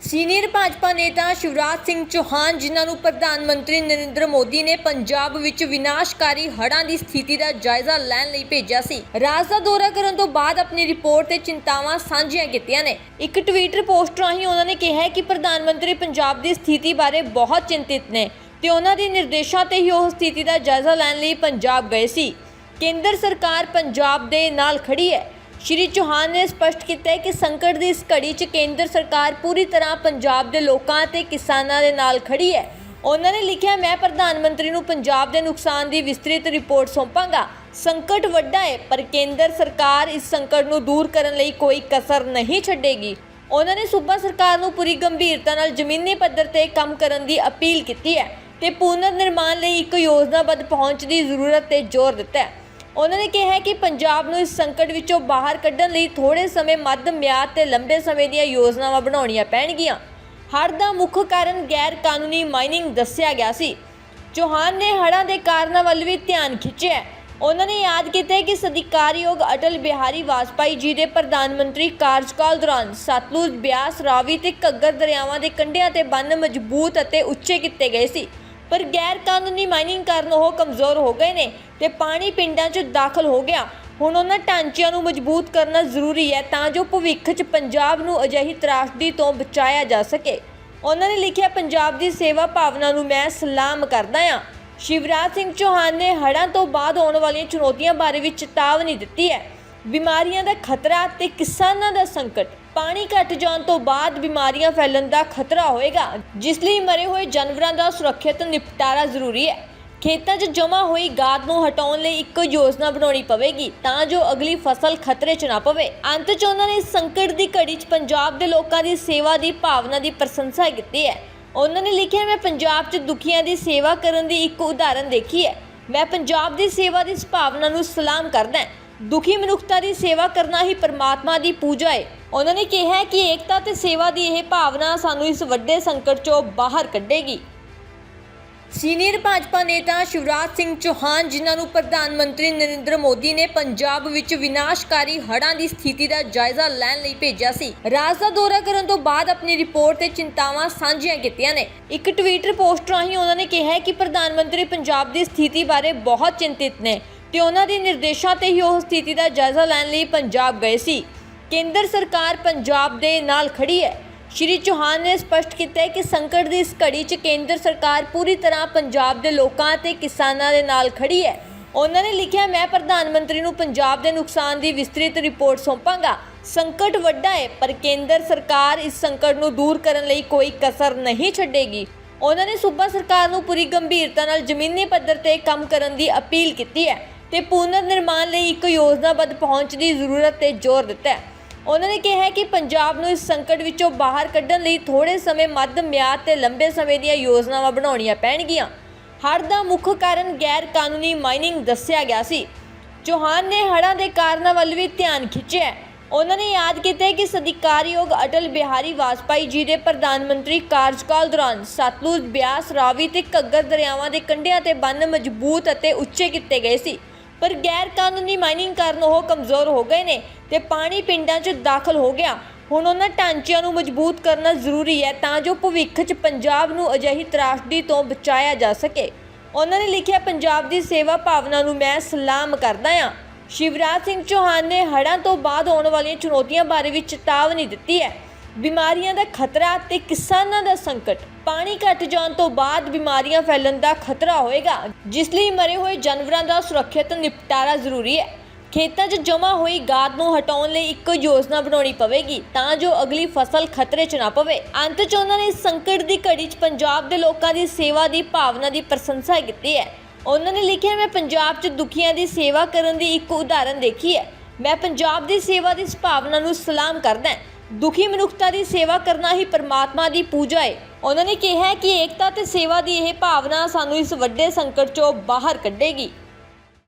Senior Bhajpa ਨੇਤਾ ਸ਼ਿਵਰਾਜ ਸਿੰਘ ਚੌਹਾਨ, ਜਿਨ੍ਹਾਂ ਨੂੰ ਪ੍ਰਧਾਨ ਮੰਤਰੀ ਨਰਿੰਦਰ ਮੋਦੀ ਨੇ ਪੰਜਾਬ ਵਿੱਚ ਵਿਨਾਸ਼ਕਾਰੀ ਹੜ੍ਹਾਂ ਦੀ ਸਥਿਤੀ ਦਾ ਜਾਇਜ਼ਾ ਲੈਣ ਲਈ ਭੇਜਿਆ ਸੀ। ਰਾਜ ਦਾ ਦੌਰਾ ਕਰਨ ਤੋਂ ਬਾਅਦ ਆਪਣੀ ਰਿਪੋਰਟ ਤੇ ਚਿੰਤਾਵਾਂ ਸਾਂਝੀਆਂ ਕੀਤੀਆਂ ਨੇ। ਇੱਕ ਟਵੀਟਰ ਪੋਸਟ ਰਾਹੀਂ ਉਹਨਾਂ ਨੇ ਕਿਹਾ ਕਿ ਪ੍ਰਧਾਨ ਮੰਤਰੀ ਪੰਜਾਬ ਦੀ ਸਥਿਤੀ ਬਾਰੇ ਬਹੁਤ ਚਿੰਤਿਤ ਨੇ ਤੇ ਉਹਨਾਂ ਦੇ ਨਿਰਦੇਸ਼ਾਂ ਤੇ ਹੀ ਉਹ ਸਥਿਤੀ ਦਾ ਜਾਇਜ਼ਾ ਲੈਣ ਲਈ ਪੰਜਾਬ ਗਏ ਸੀ। ਕੇਂਦਰ ਸਰਕਾਰ ਪੰਜਾਬ ਦੇ ਨਾਲ ਖੜੀ ਹੈ। ਸ਼੍ਰੀ ਚੌਹਾਨ ਨੇ ਸਪਸ਼ਟ ਕੀਤਾ ਹੈ ਕਿ ਸੰਕਟ ਦੀ ਇਸ ਘੜੀ 'ਚ ਕੇਂਦਰ ਸਰਕਾਰ ਪੂਰੀ ਤਰ੍ਹਾਂ ਪੰਜਾਬ ਦੇ ਲੋਕਾਂ ਤੇ ਕਿਸਾਨਾਂ ਦੇ ਨਾਲ ਖੜੀ ਹੈ। ਉਹਨਾਂ ਨੇ ਲਿਖਿਆ, ਮੈਂ ਪ੍ਰਧਾਨ ਮੰਤਰੀ ਨੂੰ ਪੰਜਾਬ ਦੇ ਨੁਕਸਾਨ ਦੀ ਵਿਸਤ੍ਰਿਤ ਰਿਪੋਰਟ ਸੌਂਪਾਂਗਾ। ਸੰਕਟ ਵੱਡਾ ਹੈ, ਪਰ ਕੇਂਦਰ ਸਰਕਾਰ ਇਸ ਸੰਕਟ ਨੂੰ ਦੂਰ ਕਰਨ ਲਈ ਕੋਈ ਕਸਰ ਨਹੀਂ ਛੱਡੇਗੀ। ਉਹਨਾਂ ਨੇ ਸੂਬਾ ਸਰਕਾਰ ਨੂੰ ਪੂਰੀ ਗੰਭੀਰਤਾ ਨਾਲ ਜ਼ਮੀਨੀ ਪੱਧਰ ਤੇ ਕੰਮ ਕਰਨ ਦੀ ਅਪੀਲ ਕੀਤੀ ਹੈ ਤੇ ਪੁਨਰ ਨਿਰਮਾਣ ਲਈ ਇੱਕ ਯੋਜਨਾਬੱਧ ਪਹੁੰਚ ਦੀ ਜ਼ਰੂਰਤ ਤੇ ਜ਼ੋਰ ਦਿੱਤਾ ਹੈ। ਉਹਨਾਂ ਨੇ ਕਿਹਾ ਕਿ ਪੰਜਾਬ ਨੂੰ ਇਸ ਸੰਕਟ ਵਿੱਚੋਂ ਬਾਹਰ ਕੱਢਣ ਲਈ ਥੋੜੇ ਸਮੇਂ ਮੱਧ ਮਿਆਦ ਤੇ ਲੰਬੇ ਸਮੇਂ ਦੀਆਂ ਯੋਜਨਾਵਾਂ ਬਣਾਉਣੀਆਂ ਪੈਣਗੀਆਂ। ਹੜ੍ਹ ਦਾ ਮੁੱਖ ਕਾਰਨ ਗੈਰ ਕਾਨੂੰਨੀ ਮਾਈਨਿੰਗ ਦੱਸਿਆ ਗਿਆ ਸੀ। ਚੌਹਾਨ ਨੇ ਹੜ੍ਹਾਂ ਦੇ ਕਾਰਨਾਂ ਵੱਲ ਵੀ ਧਿਆਨ ਖਿੱਚਿਆ ਉਹਨਾਂ ਨੇ ਯਾਦ ਕੀਤਾ ਕਿ ਸਦਿਕਾਰਯੋਗ ਅਟਲ ਬਿਹਾਰੀ ਵਾਜਪਾਈ ਜੀ ਦੇ ਪ੍ਰਧਾਨ ਮੰਤਰੀ ਕਾਰਜਕਾਲ ਦੌਰਾਨ ਸਤਲੁਜ ਬਿਆਸ, ਰਾਵੀ ਤੇ ਘੱਗਰ ਦਰਿਆਵਾਂ ਦੇ ਕੰਢਿਆਂ ਤੇ ਬੰਨ ਮਜ਼ਬੂਤ ਅਤੇ ਉੱਚੇ ਕੀਤੇ ਗਏ ਸੀ। ਪਰ ਗੈਰ ਕਾਨੂੰਨੀ ਮਾਈਨਿੰਗ ਕਾਰਨ ਉਹ ਕਮਜ਼ੋਰ ਹੋ ਗਏ ਨੇ ਤੇ ਪਾਣੀ ਪਿੰਡਾਂ 'ਚ ਦਾਖਲ ਹੋ ਗਿਆ। ਹੁਣ ਉਹਨਾਂ ਢਾਂਚਿਆਂ ਨੂੰ ਮਜ਼ਬੂਤ ਕਰਨਾ ਜ਼ਰੂਰੀ ਹੈ ਤਾਂ ਜੋ ਭਵਿੱਖ 'ਚ ਪੰਜਾਬ ਨੂੰ ਅਜਿਹੀ ਤਰਾਸਦੀ ਤੋਂ ਬਚਾਇਆ ਜਾ ਸਕੇ। ਉਹਨਾਂ ਨੇ ਲਿਖਿਆ, ਪੰਜਾਬ ਦੀ ਸੇਵਾ ਭਾਵਨਾ ਨੂੰ ਮੈਂ ਸਲਾਮ ਕਰਦਾ ਹਾਂ। ਸ਼ਿਵਰਾਜ ਸਿੰਘ ਚੌਹਾਨ ਨੇ ਹੜ੍ਹਾਂ ਤੋਂ ਬਾਅਦ ਆਉਣ ਵਾਲੀਆਂ ਚੁਣੌਤੀਆਂ ਬਾਰੇ ਵੀ ਚੇਤਾਵਨੀ ਦਿੱਤੀ ਹੈ। ਬਿਮਾਰੀਆਂ ਦਾ ਖਤਰਾ ਤੇ ਕਿਸਾਨਾਂ ਦਾ ਸੰਕਟ। ਪਾਣੀ ਘਟ ਜਾਣ ਤੋਂ ਬਾਅਦ ਬਿਮਾਰੀਆਂ ਫੈਲਣ ਦਾ ਖਤਰਾ ਹੋਏਗਾ, ਜਿਸ ਲਈ ਮਰੇ ਹੋਏ ਜਾਨਵਰਾਂ ਦਾ ਸੁਰੱਖਿਅਤ ਨਿਪਟਾਰਾ ਜ਼ਰੂਰੀ ਹੈ। ਖੇਤਾਂ 'ਚ ਜਮ੍ਹਾਂ ਹੋਈ ਗਾਦ ਨੂੰ ਹਟਾਉਣ ਲਈ ਇੱਕ ਯੋਜਨਾ ਬਣਾਉਣੀ ਪਵੇਗੀ ਤਾਂ ਜੋ ਅਗਲੀ ਫਸਲ ਖਤਰੇ 'ਚ ਨਾ ਪਵੇ। ਅੰਤ 'ਚ ਉਹਨਾਂ ਨੇ ਸੰਕਟ ਦੀ ਘੜੀ 'ਚ ਪੰਜਾਬ ਦੇ ਲੋਕਾਂ ਦੀ ਸੇਵਾ ਦੀ ਭਾਵਨਾ ਦੀ ਪ੍ਰਸ਼ੰਸਾ ਕੀਤੀ ਹੈ। ਉਹਨਾਂ ਨੇ ਲਿਖਿਆ, ਮੈਂ ਪੰਜਾਬ 'ਚ ਦੁਖੀਆਂ ਦੀ ਸੇਵਾ ਕਰਨ ਦੀ ਇੱਕ ਉਦਾਹਰਨ ਦੇਖੀ ਹੈ। ਮੈਂ ਪੰਜਾਬ ਦੀ ਸੇਵਾ ਦੀ ਇਸ ਭਾਵਨਾ ਨੂੰ ਸਲਾਮ ਕਰਦਾ ਹਾਂ। ਦੁਖੀ ਮਨੁੱਖਤਾ ਦੀ ਸੇਵਾ ਕਰਨਾ ਹੀ ਪਰਮਾਤਮਾ ਦੀ ਪੂਜਾ ਹੈ ਉਹਨਾਂ ਨੇ ਕਿਹਾ ਕਿ ਏਕਤਾ ਤੇ ਸੇਵਾ ਦੀ ਇਹ ਭਾਵਨਾ ਸਾਨੂੰ ਇਸ ਵੱਡੇ ਸੰਕਟ 'ਚੋਂ ਬਾਹਰ ਕੱਢੇਗੀ। ਸੀਨੀਅਰ ਭਾਜਪਾ ਨੇਤਾ ਸ਼ਿਵਰਾਜ ਸਿੰਘ ਚੌਹਾਨ, ਜਿਨ੍ਹਾਂ ਨੂੰ ਪ੍ਰਧਾਨ ਮੰਤਰੀ ਨਰਿੰਦਰ ਮੋਦੀ ਨੇ ਪੰਜਾਬ ਵਿੱਚ ਵਿਨਾਸ਼ਕਾਰੀ ਹੜ੍ਹਾਂ ਦੀ ਸਥਿਤੀ ਦਾ ਜਾਇਜ਼ਾ ਲੈਣ ਲਈ ਭੇਜਿਆ ਸੀ। ਰਾਜ ਦਾ ਦੌਰਾ ਕਰਨ ਤੋਂ ਬਾਅਦ ਆਪਣੀ ਰਿਪੋਰਟ ਤੇ ਚਿੰਤਾਵਾਂ ਸਾਂਝੀਆਂ ਕੀਤੀਆਂ ਨੇ। ਇੱਕ ਟਵੀਟਰ ਪੋਸਟ ਰਾਹੀਂ ਉਹਨਾਂ ਨੇ ਕਿਹਾ ਕਿ ਪ੍ਰਧਾਨ ਮੰਤਰੀ ਪੰਜਾਬ ਦੀ ਸਥਿਤੀ ਬਾਰੇ ਬਹੁਤ ਚਿੰਤਿਤ ਨੇ। ਤੇ ਉਹਨਾਂ ਦੇ ਨਿਰਦੇਸ਼ਾਂ ਤੇ ਹੀ ਉਹ ਸਥਿਤੀ ਦਾ ਜਾਇਜ਼ਾ ਲੈਣ ਲਈ ਪੰਜਾਬ ਗਏ ਸੀ। ਕੇਂਦਰ ਸਰਕਾਰ ਪੰਜਾਬ ਦੇ ਨਾਲ ਖੜੀ ਹੈ। ਸ਼੍ਰੀ ਚੌਹਾਨ ਨੇ ਸਪਸ਼ਟ ਕੀਤਾ ਹੈ ਕਿ ਸੰਕਟ ਦੀ ਇਸ ਘੜੀ 'ਚ ਕੇਂਦਰ ਸਰਕਾਰ ਪੂਰੀ ਤਰ੍ਹਾਂ ਪੰਜਾਬ ਦੇ ਲੋਕਾਂ ਤੇ ਕਿਸਾਨਾਂ ਦੇ ਨਾਲ ਖੜੀ ਹੈ। ਉਹਨਾਂ ਨੇ ਲਿਖਿਆ, ਮੈਂ ਪ੍ਰਧਾਨ ਮੰਤਰੀ ਨੂੰ ਪੰਜਾਬ ਦੇ ਨੁਕਸਾਨ ਦੀ ਵਿਸਤ੍ਰਿਤ ਰਿਪੋਰਟ ਸੌਂਪਾਂਗਾ। ਸੰਕਟ ਵੱਡਾ ਹੈ, ਪਰ ਕੇਂਦਰ ਸਰਕਾਰ ਇਸ ਸੰਕਟ ਨੂੰ ਦੂਰ ਕਰਨ ਲਈ ਕੋਈ ਕਸਰ ਨਹੀਂ ਛੱਡੇਗੀ। ਉਹਨਾਂ ਨੇ ਸੂਬਾ ਸਰਕਾਰ ਨੂੰ ਪੂਰੀ ਗੰਭੀਰਤਾ ਨਾਲ ਜ਼ਮੀਨੀ ਪੱਧਰ ਤੇ ਕੰਮ ਕਰਨ ਦੀ ਅਪੀਲ ਕੀਤੀ ਹੈ। ਤੇ ਪੁਨਰ ਨਿਰਮਾਣ ਲਈ ਇੱਕ ਯੋਜਨਾਬੱਧ ਪਹੁੰਚ ਦੀ ਜ਼ਰੂਰਤ ਤੇ ਜ਼ੋਰ ਦਿੱਤਾ ਹੈ। ਉਹਨਾਂ ਨੇ ਕਿਹਾ ਕਿ ਪੰਜਾਬ ਨੂੰ ਇਸ ਸੰਕਟ ਵਿੱਚੋਂ ਬਾਹਰ ਕੱਢਣ ਲਈ ਥੋੜੇ ਸਮੇਂ ਮੱਧ ਮਿਆਦ ਤੇ ਲੰਬੇ ਸਮੇਂ ਦੀਆਂ ਯੋਜਨਾਵਾਂ ਬਣਾਉਣੀਆਂ ਪੈਣਗੀਆਂ। ਹੜ੍ਹ ਦਾ ਮੁੱਖ ਕਾਰਨ ਗੈਰ ਕਾਨੂੰਨੀ ਮਾਈਨਿੰਗ ਦੱਸਿਆ ਗਿਆ ਸੀ। ਚੌਹਾਨ ਨੇ ਹੜ੍ਹਾਂ ਦੇ ਕਾਰਨਾਂ ਵੱਲ ਵੀ ਧਿਆਨ ਖਿੱਚਿਆ ਉਹਨਾਂ ਨੇ ਯਾਦ ਕੀਤਾ ਕਿ ਸਦਿਕਾਰਯੋਗ ਅਟਲ ਬਿਹਾਰੀ ਵਾਜਪਾਈ ਜੀ ਦੇ ਪ੍ਰਧਾਨ ਮੰਤਰੀ ਕਾਰਜਕਾਲ ਦੌਰਾਨ ਸਤਲੁਜ ਬਿਆਸ ਰਾਵੀ ਤੇ ਘੱਗਰ ਦਰਿਆਵਾਂ ਦੇ ਕੰਢਿਆਂ ਤੇ ਬੰਨ ਮਜ਼ਬੂਤ ਅਤੇ ਉੱਚੇ ਕੀਤੇ ਗਏ ਸੀ। ਪਰ ਗੈਰ ਕਾਨੂੰਨੀ ਮਾਈਨਿੰਗ ਕਾਰਨ ਉਹ ਕਮਜ਼ੋਰ ਹੋ ਗਏ ਨੇ ਤੇ ਪਾਣੀ ਪਿੰਡਾਂ 'ਚ ਦਾਖਲ ਹੋ ਗਿਆ। ਹੁਣ ਉਹਨਾਂ ਢਾਂਚਿਆਂ ਨੂੰ ਮਜ਼ਬੂਤ ਕਰਨਾ ਜ਼ਰੂਰੀ ਹੈ ਤਾਂ ਜੋ ਭਵਿੱਖ 'ਚ ਪੰਜਾਬ ਨੂੰ ਅਜਿਹੀ ਤਰਾਸਦੀ ਤੋਂ ਬਚਾਇਆ ਜਾ ਸਕੇ। ਉਹਨਾਂ ਨੇ ਲਿਖਿਆ, ਪੰਜਾਬ ਦੀ ਸੇਵਾ ਭਾਵਨਾ ਨੂੰ ਮੈਂ ਸਲਾਮ ਕਰਦਾ ਹਾਂ। ਸ਼ਿਵਰਾਜ ਸਿੰਘ ਚੌਹਾਨ ਨੇ ਹੜ੍ਹਾਂ ਤੋਂ ਬਾਅਦ ਆਉਣ ਵਾਲੀਆਂ ਚੁਣੌਤੀਆਂ ਬਾਰੇ ਵੀ ਚੇਤਾਵਨੀ ਦਿੱਤੀ ਹੈ। ਬਿਮਾਰੀਆਂ ਦਾ ਖਤਰਾ ਤੇ ਕਿਸਾਨਾਂ ਦਾ ਸੰਕਟ। ਪਾਣੀ ਘਟ ਜਾਣ ਤੋਂ ਬਾਅਦ ਬਿਮਾਰੀਆਂ ਫੈਲਣ ਦਾ ਖਤਰਾ ਹੋਏਗਾ, ਜਿਸ ਲਈ ਮਰੇ ਹੋਏ ਜਾਨਵਰਾਂ ਦਾ ਸੁਰੱਖਿਅਤ ਨਿਪਟਾਰਾ ਜ਼ਰੂਰੀ ਹੈ। ਖੇਤਾਂ 'ਚ ਜਮ੍ਹਾਂ ਹੋਈ ਗਾਦ ਨੂੰ ਹਟਾਉਣ ਲਈ ਇੱਕ ਯੋਜਨਾ ਬਣਾਉਣੀ ਪਵੇਗੀ ਤਾਂ ਜੋ ਅਗਲੀ ਫਸਲ ਖਤਰੇ 'ਚ ਨਾ ਪਵੇ। ਅੰਤ 'ਚ ਉਹਨਾਂ ਨੇ ਸੰਕਟ ਦੀ ਘੜੀ 'ਚ ਪੰਜਾਬ ਦੇ ਲੋਕਾਂ ਦੀ ਸੇਵਾ ਦੀ ਭਾਵਨਾ ਦੀ ਪ੍ਰਸ਼ੰਸਾ ਕੀਤੀ ਹੈ। ਉਹਨਾਂ ਨੇ ਲਿਖਿਆ, ਮੈਂ ਪੰਜਾਬ 'ਚ ਦੁਖੀਆਂ ਦੀ ਸੇਵਾ ਕਰਨ ਦੀ ਇੱਕ ਉਦਾਹਰਨ ਦੇਖੀ ਹੈ। ਮੈਂ ਪੰਜਾਬ ਦੀ ਸੇਵਾ ਦੀ ਇਸ ਭਾਵਨਾ ਨੂੰ ਸਲਾਮ ਕਰਦਾ ਦੁਖੀ ਮਨੁੱਖਤਾ ਦੀ ਸੇਵਾ ਕਰਨਾ ਹੀ ਪਰਮਾਤਮਾ ਦੀ ਪੂਜਾ ਹੈ। ਉਹਨਾਂ ਨੇ ਕਿਹਾ ਕਿ ਏਕਤਾ ਤੇ ਸੇਵਾ ਦੀ ਇਹ ਭਾਵਨਾ ਸਾਨੂੰ ਇਸ ਵੱਡੇ ਸੰਕਟ 'ਚੋਂ ਬਾਹਰ ਕੱਢੇਗੀ।